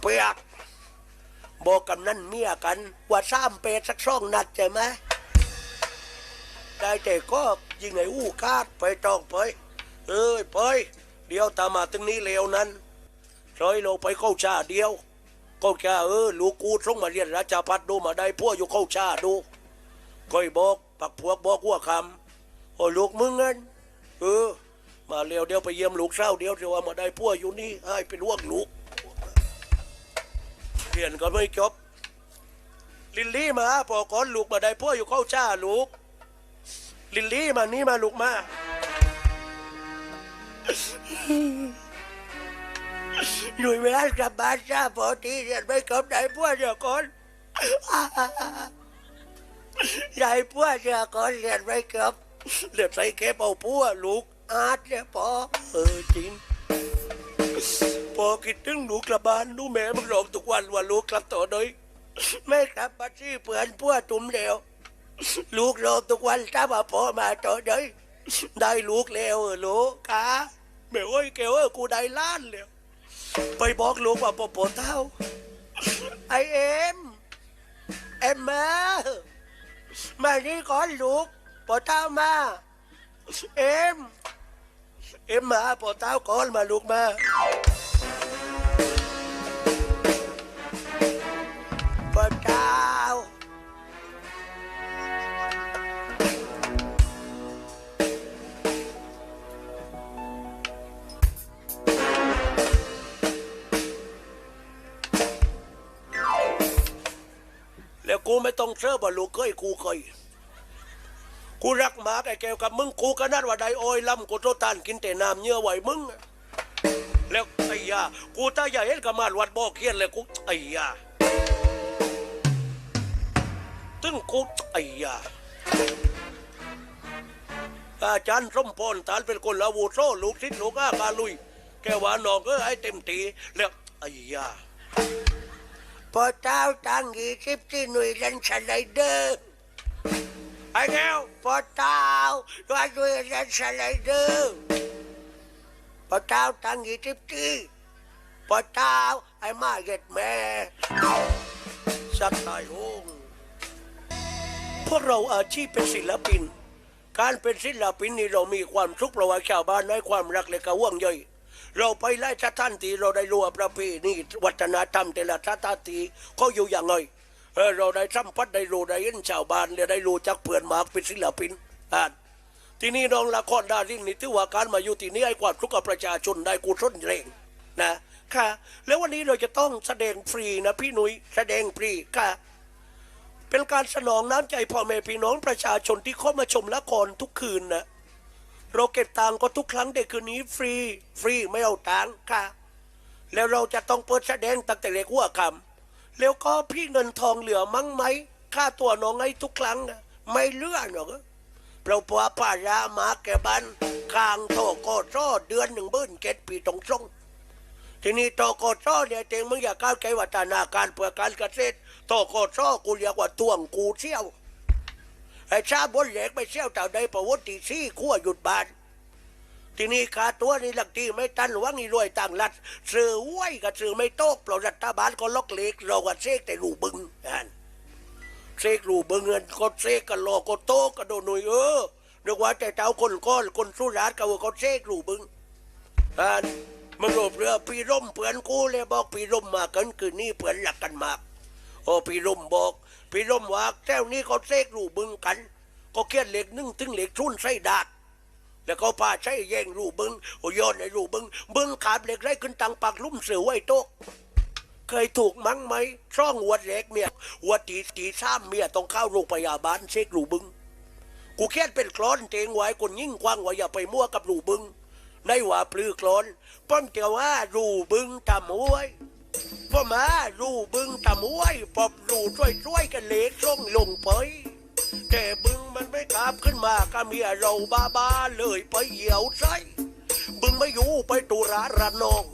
เปียกบอกกำนั่นเมียกัน ว่าซ้ำเป็ดสักช่องนัดใช่ไหมได้แต่ก็ยิงไอ้อู้คาดไปจองไปเอ้ยไปเดี๋ยวตามมาถึงนี้เร็วนั้นซอยเราไปเข้าชาเดียวเข้าชาเออลูกกูส่งมาเรียนราชพัฒดูมาได้พวกอยู่เข้าชาดูก้อยบอกปักพวกบอกว่าคำโอ้ลูกมึงเงินเออมาเร็วเดียวไปเยี่ยมลูกเศร้าเดียวจะว่ามาได้พวกอยู่นี่ให้เป็นห่วงลูก เรียนก็ไม่จบ ลิลลี่มาพอก่อนลูกมาได้พ่ออยู่เข้าจ้าลูก ลิลลี่มานี่มาลูกมาหน่ยเวลากลับบ้านจ้าพอที่เรียนไม่กลับได้พ่อเดี๋ยวก่อนได้พ่อเดี๋ยวก่อนเรียนไม่กลับเรียนใส่แค่เป่าพ่อลูกอาร์ตเนี่ยพอเออจริง คิดถึงลูกลับบ้านดูแม่มึงร้องทุกวันว่าลูกกลับต่อโดยแม่กลับมาที่เพื่อนพวกจุ่มเดียวลูกร้องทุกวันถ้ามาพ่อมาต่อโดยได้ลูกแล้วเออลูกกะแม่โอ้ยแกว่ากูได้ล้านแล้วไปบอกลูกว่าปอปอเท่าไอเอ็มเอ็มมามานี่ก่อนลูกปอเท่ามาเอ็มเอ็มมาปอเท่าก่อนมาลูกมา ต้องเชื่อว่าลูกเคยกูเคยกูรักหมาไอ้แก้วกับมึงกูก็นัดว่าได้โอยลำกูโตตานกินแต่น้ำเนื้อไหวมึง แล้วไอ้ยากูตาใหญ่เห็นกับมาดวัดบ่อเขียนเลยกูไอ้ยาตึ้งกูไอ้ยาอาจารย์สมพรฐานเป็นคนละวูโซลูกศิษย์ลูกอากาลุย แกว่าน้องก็ให้เต็มทีแล้วไอ้ยา พอเจ้าตั้งยี่สิบที่หน่วยเล่นสไลเดอร์ไอ้แก้วพอเจ้าว่าหน่วยเล่นสไลเดอร์พอเจ้าตั้งยี่สิบที่พอเจ้าไอ้มาเย็ดแม่สักตายโหงพวกเราอาชีพเป็นศิลปิน การเป็นศิลปินนี่เรามีความสุขเพราะว่าชาวบ้านให้ความรักและกระว่วงใย เราไปไล่สถานที่เราได้รู้ว่าประเพณีวัฒนธรรมแต่ละสถานที่เขาอยู่อย่างไรเออเราได้สัมผัสได้รู้ได้เห็นชาวบ้านและได้รู้จักเพื่อนหมากเป็นศิลปินอ่านที่นี่น้องละครดารินนี่ถือว่าการมาอยู่ที่นี่ให้ความสุขกับประชาชนได้กูส้นแรงนะค่ะ แล้ววันนี้เราจะต้องแสดงฟรีนะพี่หนุยแสดงฟรีค่ะ เป็นการสนองน้ำใจพ่อแม่พี่น้องประชาชนที่เข้ามาชมละครทุกคืนนะ เราเก็บตังค์ก็ทุกครั้งเด็กคืนนี้ฟรีฟรีไม่เอาตังค์ค่ะ แล้วเราจะต้องเปิดแสดงตั้งแต่เล็กหัวคำแล้วก็พี่เงินทองเหลือมั้งไหมค่าตัวน้องให้ทุกครั้งนะไม่เลือหรอกเราปัวป้ายามาแกบันคางโทโกโซเดือนหนึ่งบื้นเก็ดปีตรงส่งทีนี้โตโกโซเนี่ยเต็งมึงอย่าก้าวใจวัฒนาการเพื่อการเกษตรโตโกโซกูเรียกว่าตวงกูเชี่ยว ไอ้ชาบนเหล็กไปเชี่ยวแต่ใดประวุติซี่ขั้วหยุดบาน ทีนี้ขาตัวนี่หลักที่ไม่ตันหวังนี่รวยต่างรัฐซื้อไว้กับซื้อไม่โต๊ะเปล่ารัฐบาลก็ล็อกเหล็กเราก็เซกแต่รูบึงอันเซกรูบึงเงินก็เซกกันรอก็โต๊ะก็โดนหน่วยเออนึกว่าแต่เจ้าคนก้อนคนสุราษฎร์ก็ว่าเขาเซกรูบึงอ่านมึงโอบเรือปีร่มเปื่อนกูเลยบอกปีร่มมากันคืนนี้เปื่อนหลักกันมาก โอ้ปีร่มบอกปีร่มว่าแถวนี้เขาเสกรูบึงกัน ก็เคียนเหล็กนึ่งถึงเหล็กชุนใส่ดาดแล้วเขาพาใช้แย่งรูบึงโอ้ย้อนไอ้รูบึงบึงขาบเหล็กไรขึ้นตังปากลุ่มเสือไว้โต๊ะเคยถูกมั้งไหมช่องหัวเล็กเมียหัวตีตีซ้ำเมียต้องเข้าโรงพยาบาลเสกรูบึง กูแค่เป็นคลอนเตงไว้คนยิ่งกว้างไว้อย่าไปมั่วกับรูบึง ในว่าปลือโคลนป้อมเตียวว่ารูบึงตำหวย พ่อมารูบึงตำหวยปอบรูช่วยช่วยๆกันเล็กช่องลงไปแต่บึงมันไม่กลับขึ้นมาก็เมียเราบ้าบ้าเลยไปเหี่ยวใส่บึงไม่อยู่ไปตุระระนอง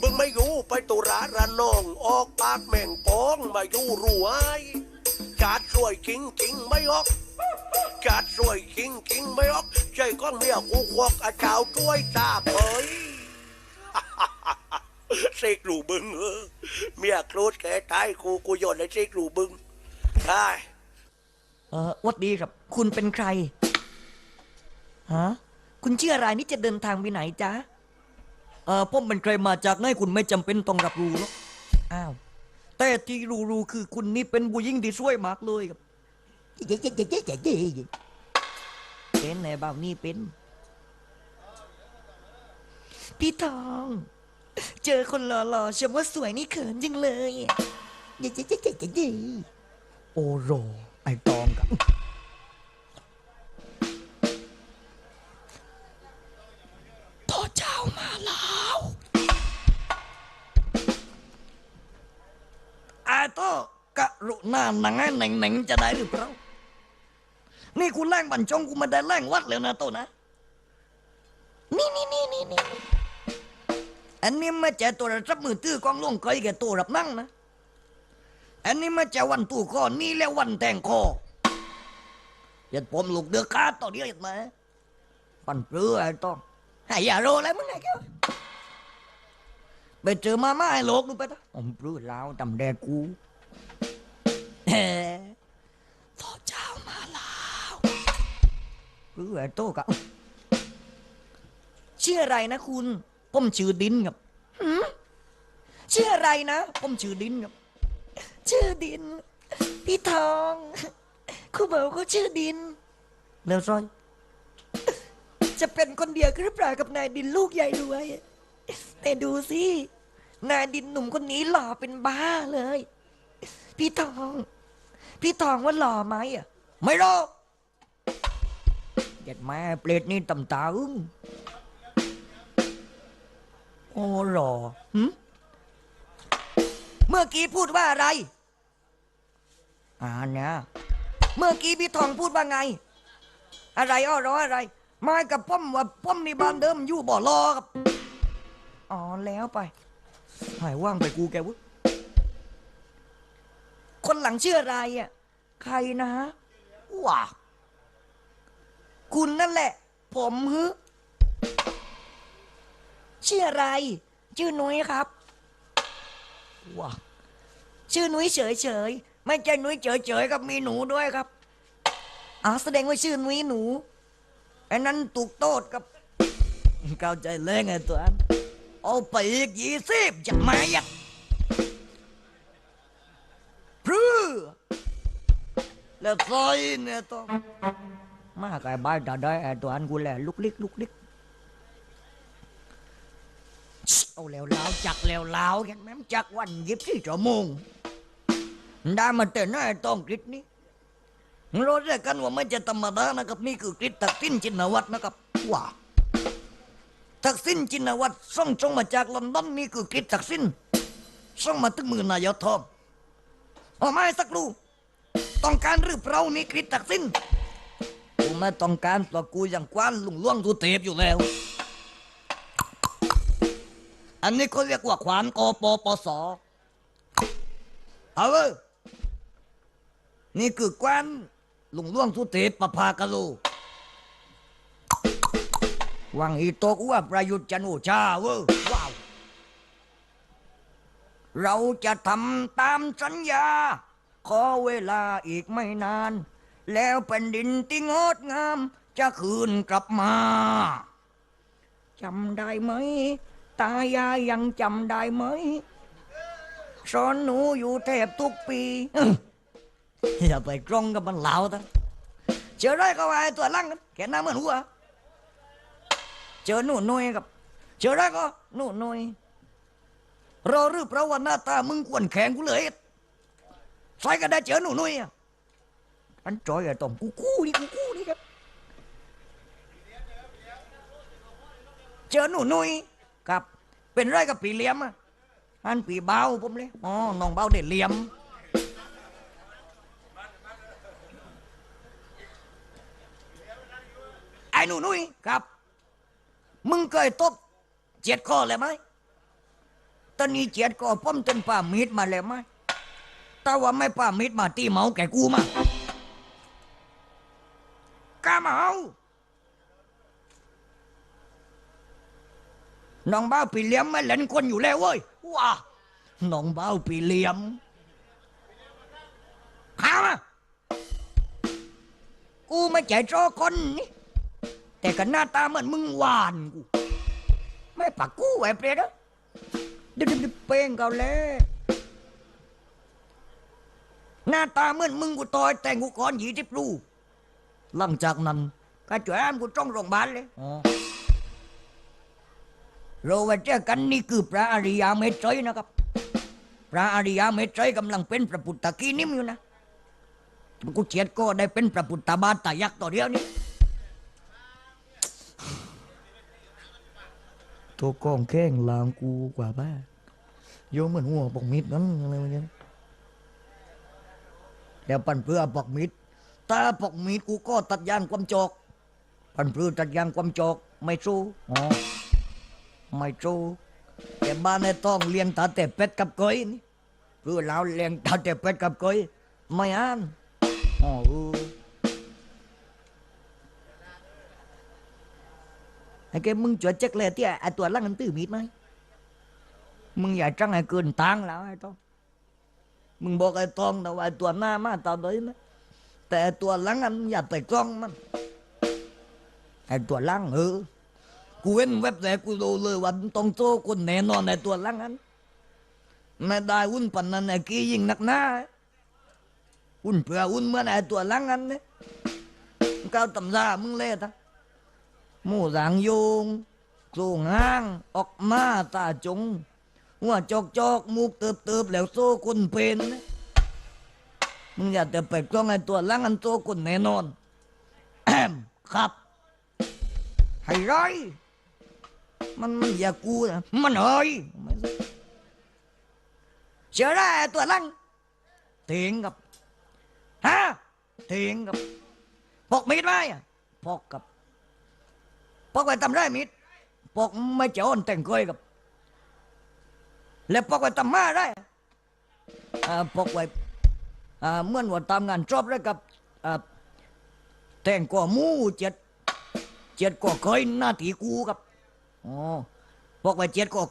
บึงไม่อยู่ไปตุระระนอง ออกปากแม่งปองมาอยู่รวยจัดสวยจริงจริงไม่ออกจัดสวยจริงจริงไม่ออกใจก้องเมียกูควักอาเจ้าช่วยตาเผย เสกรูบึงเออเมียโครดแกตายกูกูโยนในเสกรูบึงได้เออวัดดีครับ คุณเป็นใครฮะคุณชื่ออะไรนี่จะเดินทางไปไหนจ๊ะเออผมเป็นใครมาจากไหนคุณไม่จำเป็นต้องรับรู้หรอกอ้าวแต่ที่รู้ๆคือคุณนี่เป็นผู้หญิงที่ช่วยมากเลยครับเป็นไหนบ้างนี่เป็น พี่ทอง เจอคนหล่อๆชมว่าสวยนี่เขินจังเลยโอ้โหไอ้ตองกับ พ่อเจ้ามาแล้ว อาโตกะรุณาหนังให้หนังหนังจะได้หรือเปล่า นี่กูแรงบันจงกูไมาได้แรงวัดแล้วนะโตนะ นี่นี่นี่นี่นี่ อันนี้ไม่ใช่ตัวรับมือตื้อกองล่วงเคยแก่ตัวรับนั่งนะ อันนี้ไม่ใช่วันตู้คอนี่แล้ววันแต่งคอเหยัดผมลูกเดือกขาดต่อเดียวเหยัดมาปันเปลือไอ้ต้องหายาโรอะไรมึงไงแกไปเจอมาม่าไอ้โลกดูไปนะผมปลื้มแล้วจำแดกกูเฮ้พ่อเจ้ามาแล้วปลื้มไอ้โตกับชื่ออะไรนะคุณ ผมชื่อดินครับหืมชื่ออะไรนะ ผมชื่อดินครับ ชื่อดิน พี่ทองคุณบอกเขาชื่อดิน แล้วซอย จะเป็นคนเดียวกันหรือเปล่ากับนายดินลูกใหญ่รวย แต่ดูสินายดินหนุ่มคนนี้หล่อเป็นบ้าเลย พี่ทอง พี่ทองว่าหล่อไหมอะ ไม่หรอกเด็ดแม่เปรตนี่ต่ำตาอึ้ง โอ้หล่อหึเมื่อกี้พูดว่าอะไร อ่าเนี่ยเมื่อกี้พี่ทองพูดว่าไง อะไรอ้อร้ออะไร มากับป้อมว่าป้อมในบ้านเดิมอยู่บ่อรอครับ อ๋อแล้วไป หายว่างไปกูแกวะคนหลังชื่ออะไรอะ ใครนะว้าคุณนั่นแหละ ผมฮึ ชื่ออะไร ชื่อนุ้ยครับว้าชื่อนุ้ยเฉยเฉยไม่ใช่นุ้ยเฉยเฉยกับมีหนูด้วยครับอ๋อแสดงว่าชื่อนุ้ยหนูไอ้นั้นถูกโทษกับเข้าใจเลยไงตัวอันเอาไปอีกยี่สิบจะมายักพรือแล้วซอยเนี่ยต้องมาไกลบ้านจะได้ไอ้ตัวอันกูแหละลุกลิกลุกลิกชิ เอาแล้วลาวจักแล้วลาวกันแม่มจักวันยิบที่ชั่วโมงได้มาแต่น้าไอ้ต้องกริดนี้เราเรียกกันว่าไม่ใช่ธรรมดานะครับนี่คือกฤษทักษิณจินวัตรนะครับว้าทักษิณจินวัตรส่งตรงมาจากลอนดอนนี่คือกฤษทักษิณส่งมาถึงมือนายทองเอามาให้สักลูต้องการหรือเปล่านี่กฤษทักษิณกูไม่ต้องการตัวกูอย่างกว้านลุงล่วงดูเทปอยู่แล้ว อันนี้เขาเรียกว่าขวานกปปสเอาเว้ยนี่คือกวนลุงล่วงสุเทพประภากะโลวังอีโตกว่าประยุทธ์จันโอชาเว้ยว้าว เราจะทำตามสัญญา ขอเวลาอีกไม่นาน แล้วแผ่นดินที่งดงาม จะคืนกลับมาจำได้ไหม ตายายยังจำได้ไหมสอนหนูอยู่แทบทุกปีอย่าไปกรงกับมันเหลาตั้งเจอได้ก็ว่าไอ้ตัวลังแกหน้าเหมือนหัวเจอหนูน่วยกับ เจอได้ก็หนูน่วยรอรือเพราะว่าหน้าตามึงกวนแข็งกูเลยใส่ก็ได้เจอหนูน่วยอะอันจอยไอ้ตอมกูกู้นี่กูกู้นี่ครับ เจอหนูน่วย กับ เป็นไรกับปีเลี่ยมอะอันปีเบาผมเลยอ๋อน้องเบาเด็ดเลี่ยมไอ้หนูนุ้ยครับ มึงเคยตบเจ็ดข้อเลยไหมตอนนี้เจ็ดข้อป้อมจนป่ามีดมาแล้วไหมแต่ว่าไม่ป่ามีดมาตีเมาแก่กูมากล้ามาเอา น้องเบ้าปีเลี่ยมไม่เล่นคนอยู่แล้วเว้ยว้าน้องเบ้าปีเลี่ยมหามากูไม่ใจจอคนนี่แต่กันหน้าตาเหมือนมึงหวานกูไม่ปักกูไอ้เปรตอะเดี๋ยวเดี๋ยวเป้งเขาแล้วหน้าตาเหมือนมึงกูต่อยแต่งกูก่อนหยี่สิบลูกหลังจากนั้นก็จ่วยอ้ามกูจ้องโรงพยาบาลเลย เราว่าเจอกันนี่คือพระอริยเมตไตรนะครับ พระอริยเมตไตรกำลังเป็นพระพุทธกีนิมอยู่นะกูเจียดก็ได้เป็นพระพุทธบาทตายักษ์ต่อเดียวนี้ตัวกองแข้งลามกูกว่าบ้าโยมเหมือนหัวปอกมิดนั้นอะไรแบบนี้ยแล้วปันเพื่อปอกมิดตาปอกมิดกูก็ตัดยางความจอก ปันเพื่อตัดยางความจอก ไม่สู้อ๋อ ไม่สู้แต่บ้านในต้องเลี้ยงตาแต่เป็ดกับก้อยนี่เพื่อเราเลี้ยงตาแต่เป็ดกับก้อยไม่อ่านอ๋อไอ้แกมึงจวดเจ๊กเลยที่ไอ้ตัวลังกันตื้อมีดไหมมึงอย่าจังไอ้เกินตังแล้วไอ้ต้องมึงบอกไอ้ตองแต่ว่าไอ้ตัวหน้ามาตอนนี้นะแต่ไอ้ตัวหลังอันอย่าไปกล้องมันไอ้ตัวหลังเออ กูเว้นเว็บแต่กูดูเลยว่ามันต้องโตคนแน่นอนไอ้ตัวหลังอันไม่ได้อุ่นปันนั้นไอ้กี้ยิงนักหน้าอุ่นเพื่ออุ่นเมื่อนไอ้ตัวหลังอันเนี่ยก้าวตำรามึงเล่ะหมูสางโยงสู่ง้าง ออกมาตาจงหัวจอกจอกมูกเติบเติบแล้วโซ่คนเป็นนะมึงอย่าแต่ไปกล้องไอ้ตัวล่างอันโซ่คนแน่นอนแอมครับให้ไร มันมันอย่ากูนะมันเฮ้ยเชื่อได้ตัวล่างเถียงกับฮะเถียงกับพกมีดไหมอะพกกับพกไปทำได้มิดพกไม่เจ้าอ่อนแต่งเคยกับ แล้วพกไปทำมาได้อ่าพกไว้อ่าเมื่อว่าตามงานจบได้กับแต่งก่อมูเจ็ดเจ็ดก่อเคยหน้าตีกูกับ อ๋อพกว่าเจ็ดก็อเคย